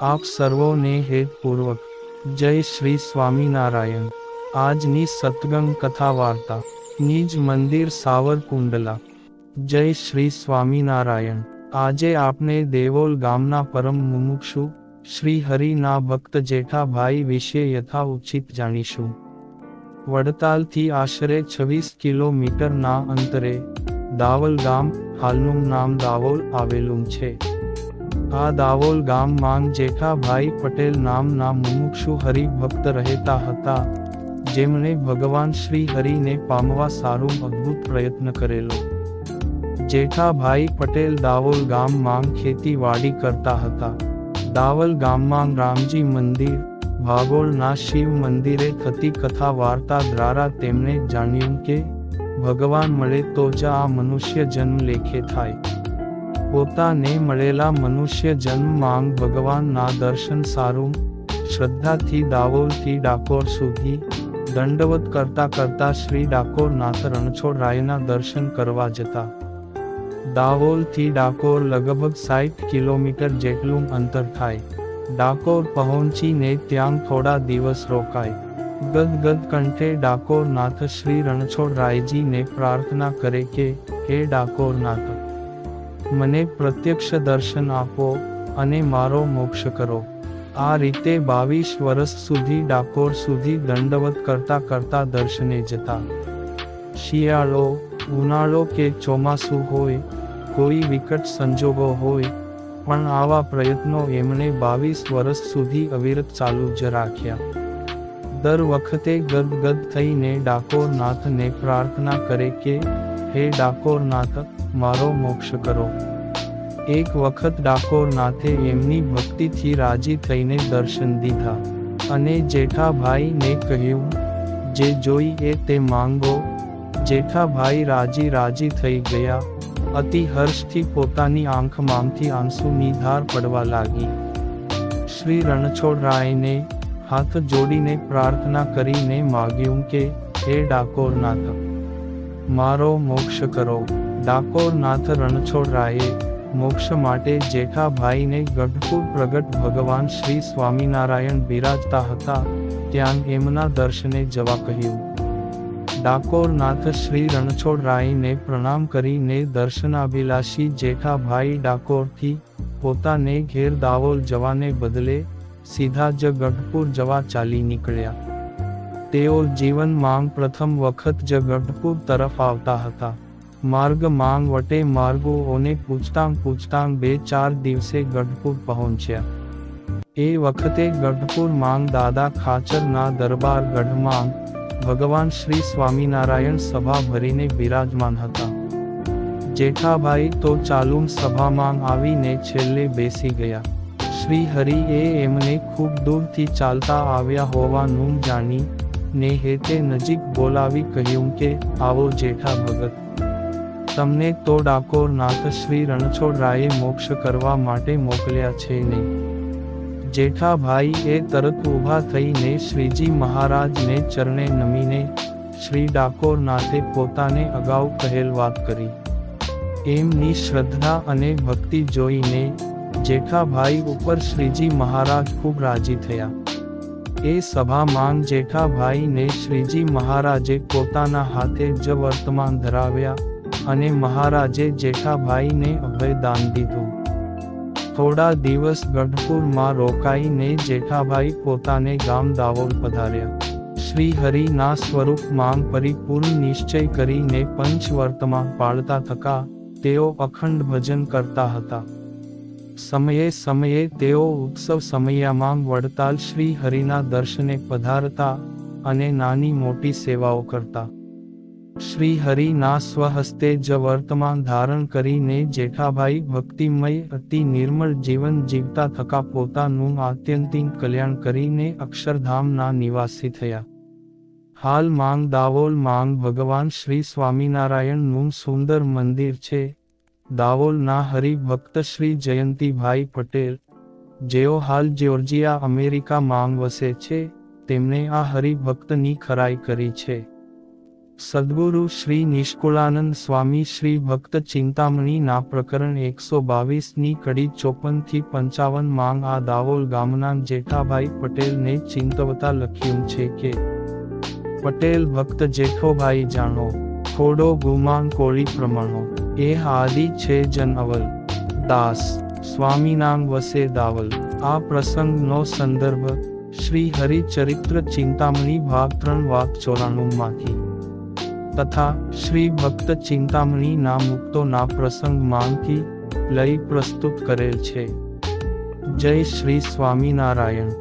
આપ સર્વોને હેતપૂર્વક જય શ્રી સ્વામિનારાયણ. આજની સતગંગ કથા વાર્તા. નિજ મંદિર સાવરકુંડલા. જય શ્રી સ્વામિનારાયણ. આજે આપણે દેવોલ ગામના પરમ મુમુક્ષુ, શ્રી હરિના ભક્ત જેઠાભાઈ વિશે યથાઉચિત જાણીશું. વડતાલથી આશરે છવ્વીસ કિલોમીટરના અંતરે, દાવલ ગામ, હાલનું નામ દાવોલ આવેલું છે. આ દાવોલ ગામમાં જેઠાભાઈ પટેલ નામના મુમુક્ષુ હરિભક્ત રહેતા હતા. જેમણે ભગવાન શ્રી હરિને પામવા સારો અદ્ભુત પ્રયત્ન કરેલો. જેઠાભાઈ પટેલ દાવોલ ગામમાં ખેતીવાડી કરતા હતા. દાવલ ગામમાં રામજી મંદિર, ભાગોળના શિવ મંદિરે થતી કથા વાર્તા દ્વારા તેમણે જાણ્યું કે, ભગવાન મળે તો જ આ મનુષ્ય જન્મ લેખે થાય. પોતાને મળેલા મનુષ્ય જન્મ માંગ ભગવાનના દર્શન સારું, શ્રદ્ધાથી દાવોલથી ડાકોર સુધી, દંડવત કરતા કરતા શ્રી ડાકોરનાથ રણછોડ રાયના દર્શન કરવા જતા. દાવોલથી ડાકોર લગભગ સાઠ કિલોમીટર જેટલું અંતર થાય. ડાકોર પહોંચીને ત્યાં થોડા દિવસ રોકાય. ગદગદ કંઠે ડાકોરનાથ શ્રી રણછોડ રાયજીને પ્રાર્થના કરે કે, હે ડાકોરનાથ મને પ્રત્યક્ષ દર્શન આપો અને મારો મોક્ષ કરો. આ રીતે બાવીસ વર્ષ સુધી ડાકોર સુધી દંડવત કરતા કરતા દર્શને જતા. શિયાળો, ઉનાળો કે ચોમાસું હોય, કોઈ વિકટ સંજોગો હોય, પણ આવા પ્રયત્નો એમણે બાવીસ વર્ષ સુધી અવિરત ચાલુ જ રાખ્યા. દર વખતે ગદગદ થઈને ડાકોરનાથને પ્રાર્થના કરે કે, હે ડાકોરનાથ મારો મોક્ષ કરો. એક વખત ડાકોરનાથે એમની ભક્તિથી રાજી થઈને દર્શન દીધા. અને જેઠાભાઈને કહ્યું, જે જોઈ એ તે માંગો. જેઠાભાઈ રાજી રાજી થઈ ગયા. અતિ હર્ષથી પોતાની આંખમાંથી આંસુની ધાર પડવા લાગી. શ્રી રણછોડરાયને હાથ જોડીને પ્રાર્થના કરીને માગ્યું કે, હે ડાકોરનાથ, મારો મોક્ષ કરો. ડાકોરનાથ રણછોડરાયે મોક્ષ માટે જેઠાભાઈને ગઢપુર પ્રગટ ભગવાન શ્રી સ્વામિનારાયણ બિરાજતા હતા, ત્યાં એમના દર્શને જવા કહ્યું. ડાકોરનાથ શ્રી રણછોડરાયને પ્રણામ કરીને દર્શનાભિલાષી જેઠાભાઈ ડાકોરથી પોતાને ઘેર દાવોલ જવાને બદલે સીધા જ ગઢપુર જવા ચાલી નીકળ્યા. તેઓ જીવનમાં પ્રથમ વખત જ ગઢપુર તરફ આવતા હતા. માર્ગ માંગ વટે માર્ગોઓને પૂછતાંગ પૂછતાંગ બે ચાર દિવસે ગઢપુર પહોંચ્યા. એ વખતે ગઢપુર માંગ દાદા ખાચરના દરબાર ગઢમાંગ ભગવાન શ્રી સ્વામિનારાયણ સભા ભરીને બિરાજમાન હતા. જેઠાભાઈ તો ચાલુમ સભામાં આવીને છેલ્લે બેસી ગયા. શ્રી હરિએ એમને ખૂબ દૂરથી ચાલતા આવ્યા હોવાનું જાણી ને હેતે નજીક બોલાવી કહ્યું કે, આવો જેઠા ભગત. તમને તો ડાકોર નાથ શ્રી રણછોડરાયે મોક્ષ કરવા માટે મોકલ્યા છે જેઠાભાઈ એ તરત ઊભા થઈને શ્રીજી મહારાજને ચરણે નમીને શ્રી ડાકોરનાથે પોતાને અગાઉ કહેલ વાત કરી. એમની શ્રદ્ધા અને ભક્તિ જોઈને જેઠાભાઈ ઉપર શ્રીજી મહારાજ ખૂબ રાજી થયા. એ સભામાં જેઠાભાઈને શ્રીજી મહારાજે પોતાના હાથે જ વર્તમાન ધરાવ્યા અને મહારાજે જેઠાભાઈને અભયદાન દીધું. થોડા દિવસ ગઢપુરમાં રોકાઈને જેઠાભાઈ પોતાને ગામ દાવોલ પધાર્યા. શ્રી હરિના સ્વરૂપ માંગ પરિપૂર્ણ નિશ્ચય કરીને પંચવર્તમાં પાળતા થકા તેઓ અખંડ ભજન કરતા હતા. સમયે સમયે તેઓ ઉત્સવ સમયમાં વડતાલ શ્રી હરિના દર્શને પધારતા અને નાની મોટી સેવાઓ કરતા. શ્રી હરિના સ્વહસ્તે જ વર્તમાન ધારણ કરીને જેઠાભાઈ ભક્તિમય, અતિ નિર્મળ જીવન જીવતા થકા પોતાનું આત્યંતિક કલ્યાણ કરીને અક્ષરધામના નિવાસી થયા. હાલ માંગ દાવોલ માંગ ભગવાન શ્રી સ્વામિનારાયણનું સુંદર મંદિર છે. દાવોલના હરિભક્ત શ્રી જયંતિભાઈ પટેલ, જેઓ હાલ જ્યોર્જિયા, અમેરિકા માંગ વસે છે, તેમણે આ હરિભક્તની ખરાઈ કરી છે. સદગુરુ શ્રી નિષ્કુળાનંદ સ્વામી શ્રી ભક્ત ચિંતામણી ના પ્રકરણ એકસો બાવીસની કડી ચોપનથી પંચાવન માંગ આ દાવોલ ગામના જેઠાભાઈ પટેલને ચિંતવતા લખ્યું છે કે, પટેલ ભક્ત જેઠોભાઈ જાણો, થોડો ગુમાન કોળી પ્રમાણો, એ આદિ છે જન અવલ, દાસ, સ્વામીનામ વસે દાવલ. આ પ્રસંગનો સંદર્ભ શ્રી હરિચરિત્ર ચિંતામણી ભાગ ત્રણ વાક ચોરાણું માંથી તથા શ્રી ભક્ત ચિંતામણી ના મુક્તોના પ્રસંગમાંથી લઈ પ્રસ્તુત કરેલ છે. જય શ્રી સ્વામિનારાયણ.